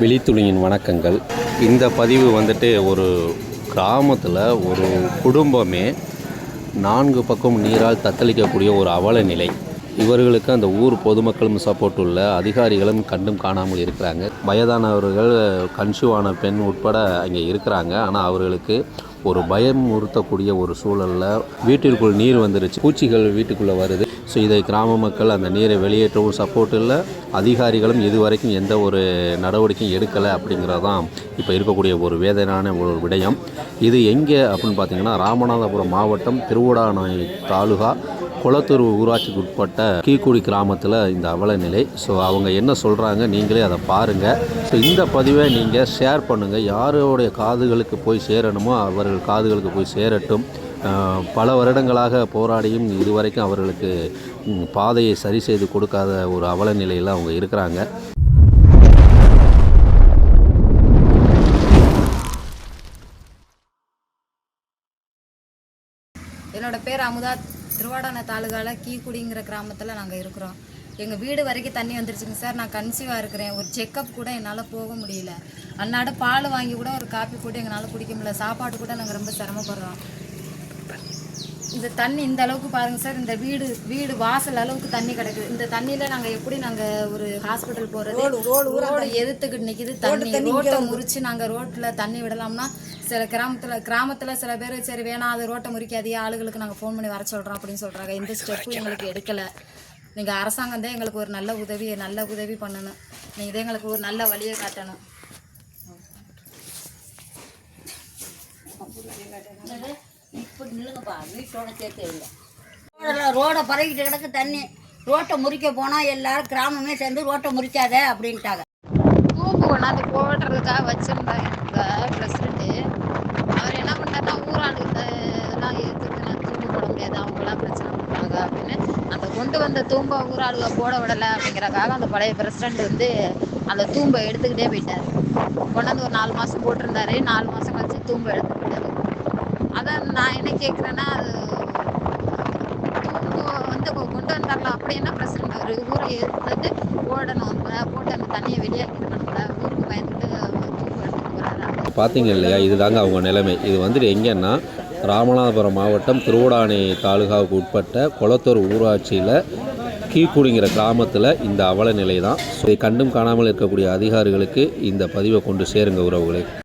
விழித்துளியின் வணக்கங்கள். இந்த பதிவு வந்துட்டு ஒரு கிராமத்தில் ஒரு குடும்பமே நான்கு பக்கம் நீரால் தத்தளிக்கக்கூடிய ஒரு அவல நிலை. இவர்களுக்கு அந்த ஊர் பொதுமக்களும் சப்போர்ட் உள்ள அதிகாரிகளும் கண்டும் காணாமல் இருக்கிறாங்க. வயதானவர்கள் கன்சியூவான பெண் உட்பட அங்கே இருக்கிறாங்க. ஆனால் அவர்களுக்கு ஒரு பயம் உறுத்தக்கூடிய ஒரு சூழலில் வீட்டிற்குள் நீர் வந்துருச்சு. பூச்சிகள் வீட்டுக்குள்ளே வருது. ஸோ இதை கிராம மக்கள் அந்த நீரை வெளியேற்றவும் சப்போர்ட் இல்லை. அதிகாரிகளும் இதுவரைக்கும் எந்த ஒரு நடவடிக்கையும் எடுக்கலை அப்படிங்கிறது தான் இப்போ இருக்கக்கூடிய ஒரு வேதனையான ஒரு விடயம். இது எங்கே அப்படின்னு பார்த்தீங்கன்னா ராமநாதபுரம் மாவட்டம் திருவிடாநாய் தாலுகா குளத்தூர் ஊராட்சிக்கு உட்பட்ட கீக்குடி கிராமத்தில் இந்த அவல நிலை ஸோ அவங்க என்ன சொல்கிறாங்க நீங்களே அதை பாருங்கள் ஸோ இந்த பதிவை நீங்கள் ஷேர் பண்ணுங்கள் யாரோடைய காதுகளுக்கு போய் சேரணுமோ அவர்கள் காதுகளுக்கு போய் சேரட்டும். பல வருடங்களாக போராடியும் இதுவரைக்கும் அவர்களுக்கு பாதையை சரி செய்து கொடுக்காத ஒரு அவல நிலையில் அவங்க இருக்கிறாங்க. என்னோட பேர் அமுதா திருவாடான தாலுகாவில் கீக்குடிங்கிற கிராமத்தில் நாங்கள் இருக்கிறோம். எங்கள் வீடு வரைக்கும் தண்ணி வந்துருச்சுங்க சார். நான் கன்சீவாக இருக்கிறேன். ஒரு செக்கப் கூட என்னால் போக முடியல. அன்னாட பால் வாங்கி கூட ஒரு காப்பி போட்டு எங்களால் குடிக்க முடியல. சாப்பாடு கூட நாங்கள் ரொம்ப சிரமப்படுறோம். இந்த தண்ணி இந்த அளவுக்கு பாருங்க சார் இந்த வீடு வீடு வாசல் அளவுக்கு தண்ணி கிடக்குது இந்த தண்ணியில நாங்க எப்படி நாங்க ஒரு ஹாஸ்பிட்டல் போறது? ரோடு எதிர்த்துக்கிட்டு நிக்குது? தண்ணி ரோட்டை முறிச்சு நாங்க ரோட்ல தண்ணி விடலாம்னா சில கிராமத்துல கிராமத்துல சில பேர் சரி வேணாம் அது ரோட்டை முறிக்காதே ஆளுகளுக்கு நாங்க ஃபோன் பண்ணி வர சொல்றோம் அப்படின்னு சொல்றாங்க. எந்த ஸ்டெப்பும் எங்களுக்கு எடுக்கல. நீங்க அரசாங்கம் தான் எங்களுக்கு ஒரு நல்ல உதவி நல்ல உதவி பண்ணணும். நீங்க தான் எங்களுக்கு ஒரு நல்ல வழியை காட்டணும். இப்படி நில்லுங்கப்பா வீட்டோட சேர்த்து இல்லை. ரோடெல்லாம் ரோடை பரவிக்கிட்டு கிடக்கு தண்ணி. ரோட்டை முறிக்க போனால் எல்லாரும் கிராமமே சேர்ந்து ரோட்டை முறிக்காத அப்படின்ட்டாங்க. தூம்பு கொண்டாந்து போடுறதுக்காக வச்சிருந்தாங்க எங்கள் பிரசிடண்ட்டு அவர் என்ன பண்ணாருன்னா ஊராளுங்க இதெல்லாம் எதிர்த்துலாம் தூம்பு போட முடியாது. அவங்களாம் பிரச்சனை பண்ணுறாங்க அப்படின்னு. அந்த கொண்டு வந்த தூம்பை ஊராளுக போட விடலை அப்படிங்கிறக்காக அந்த பழைய பிரசிடண்ட் வந்து அந்த தூம்பை எடுத்துக்கிட்டே போயிட்டார். கொண்டாந்து ஒரு நாலு மாதம் போட்டிருந்தாரு. நாலு மாதம் கழிச்சு தூம்பை எடுத்து அதான் நான் என்ன கேட்குறேன்னா அது வந்து கொண்டு வந்தாரலாம் அப்படின்னா பிரசிடண்ட் ஒரு ஊரை எடுத்து ஓடணும். போட்டு அந்த தண்ணியை வெளியாக்கி ஊருக்கு பயந்துட்டு பார்த்தீங்க இல்லையா? இதுதாங்க அவங்க நிலைமை. இது வந்துட்டு எங்கன்னா ராமநாதபுரம் மாவட்டம் திருவடானை தாலுகாவுக்கு உட்பட்ட குளத்தூர் ஊராட்சியில் கீழ்குடிங்கிற கிராமத்தில் இந்த அவல நிலை தான் ஸோ இதை கண்டும் காணாமல் இருக்கக்கூடிய அதிகாரிகளுக்கு இந்த பதிவை கொண்டு சேருங்க உறவுகளை.